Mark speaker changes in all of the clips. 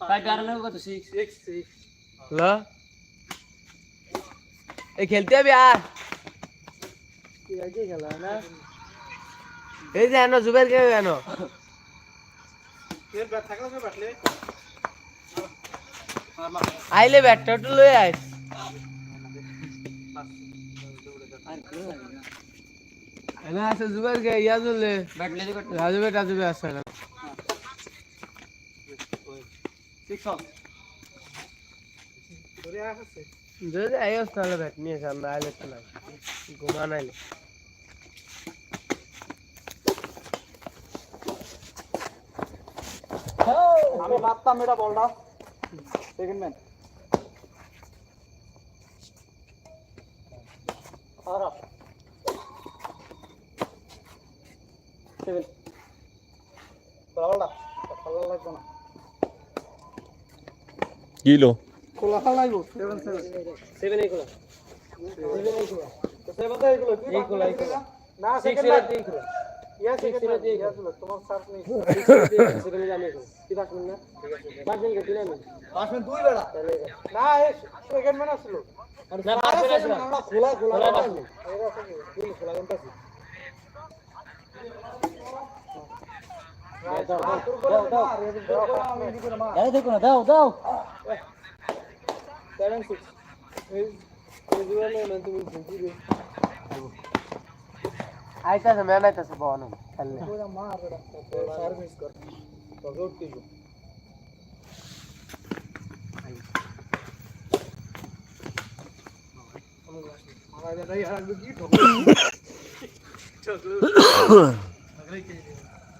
Speaker 1: Five আর লাগবে কত six
Speaker 2: six six
Speaker 3: ল। এই খেলতে হবে আর।
Speaker 2: কি আগে খেলা না?
Speaker 3: এই যে এনো জুবের কে এনো
Speaker 2: এর ব্যাট থাকলে ব্যাটলে
Speaker 3: আইলে ব্যাটটা একটু লয়ে আয়। এনা আছে জুবের কে ইয়া জুলে
Speaker 1: ব্যাট লেগে কত
Speaker 3: রাজুবে আছে না
Speaker 1: সিক্স
Speaker 2: ধরে আসছে
Speaker 3: যদি আইস তাহলে ব্যাট নিয়ে সামনে আইলে তো না ঘুমা নাইলে
Speaker 2: আমি মারতাম এটা বলটা সেকেন্ড ম্যান সেভেন বলটা ভালো লাগবে না।
Speaker 4: কিলো
Speaker 2: খোলা খোলা। খোলা।
Speaker 1: খোলা
Speaker 2: খোলা
Speaker 1: আসলো।
Speaker 2: খোলা কোনটা
Speaker 1: দাও দাও দাও না দাও দাও
Speaker 2: সেভেন সিক্স
Speaker 3: আইতাছে ম্যান আইতাছে বহন খেললে
Speaker 2: সার্ভিস কর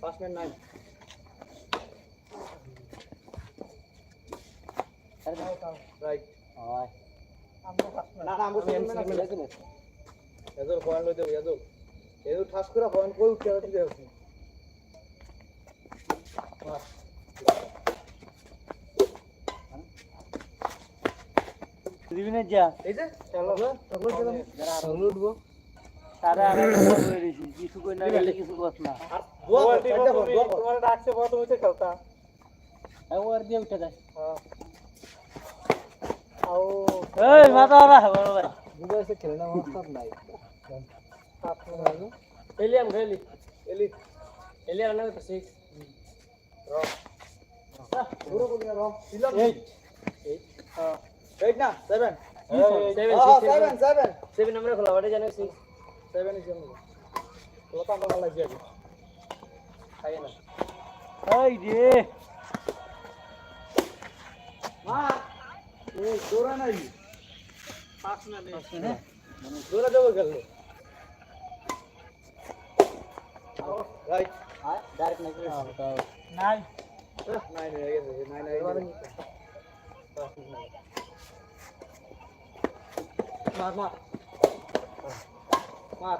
Speaker 2: First man nine. Right.
Speaker 1: হয়।
Speaker 2: না না আমগো সেকেন্ড ম্যান আছে এজল পয়েন্ট লই দেব এজল। এজল ঠাস করে পয়েন্ট কই উঠতে দিতে হবে
Speaker 1: যা
Speaker 2: এই যে চলো চলো চলো
Speaker 1: চলো উঠবো তারা আমি করে দিছি কিছু কই না গেলে কিছু কস না।
Speaker 2: আর দোয়া করতে হবে তোমার ডাকছে বড় তুমি তো খেলতা।
Speaker 1: এই ওর দিয়ে উঠে যায়।
Speaker 2: হ্যাঁ। আও।
Speaker 1: এই মাথা আরা বড় ভাই।
Speaker 2: দুটো এসে খেলনা মাস্টার নাই। আপনি ভালো।
Speaker 1: এলিয়াম খেলি
Speaker 2: এলি।
Speaker 1: এলিয়াম না তো সিক্স
Speaker 2: র। পুরো কোন র। ইলাম
Speaker 1: এইট
Speaker 2: হ্যাঁ। এইট না seven
Speaker 1: seven
Speaker 2: seven seven
Speaker 1: seven আমরা খোলা বাটে জানে সিক্স
Speaker 2: সেভেন ইজ জন্য লতা ভালো লাগছে
Speaker 1: খাই না এই রে
Speaker 2: মা এই জোরা নাই পাঁচ না নেই
Speaker 1: দৌড়া দেবো খেললে
Speaker 2: রাইট
Speaker 1: হ্যাঁ ডাইরেক্ট নাকি
Speaker 2: নাই নাই হয়ে গেছে নাই নাই মার মার মার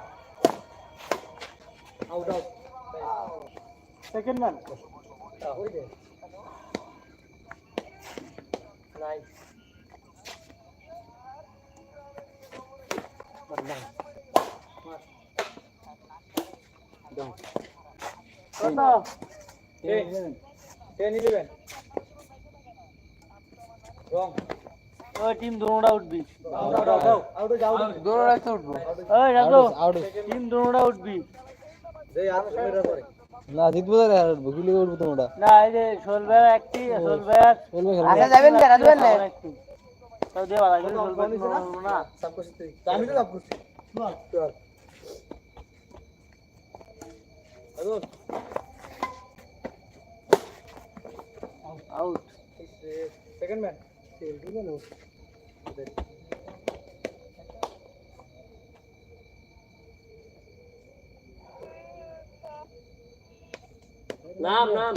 Speaker 2: আউট আউট সেকেন্ড ম্যান ওই যে
Speaker 1: নাই
Speaker 2: কত টেন ইলেভেন রং
Speaker 1: ওই টিম দৌড়া উঠবি
Speaker 2: আউট আউট
Speaker 3: উঠবো।
Speaker 1: ওই রাখো। টিম উঠবি।
Speaker 4: না জিতবো তো আর উঠবো তোমরা
Speaker 1: না এই যে সোল একটি সোল ব্যাগ
Speaker 3: আচ্ছা যাবেন কে? রাজবেন না
Speaker 1: তাও দিয়ে বাড়া করে সোল না?
Speaker 2: সব কিছু আমি তো সব কিছু চল।
Speaker 1: আউট।
Speaker 2: সেকেন্ড ম্যান
Speaker 1: নাম নাম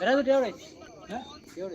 Speaker 5: এরা তো দেওয়ার হ্যাঁ দেওয়ার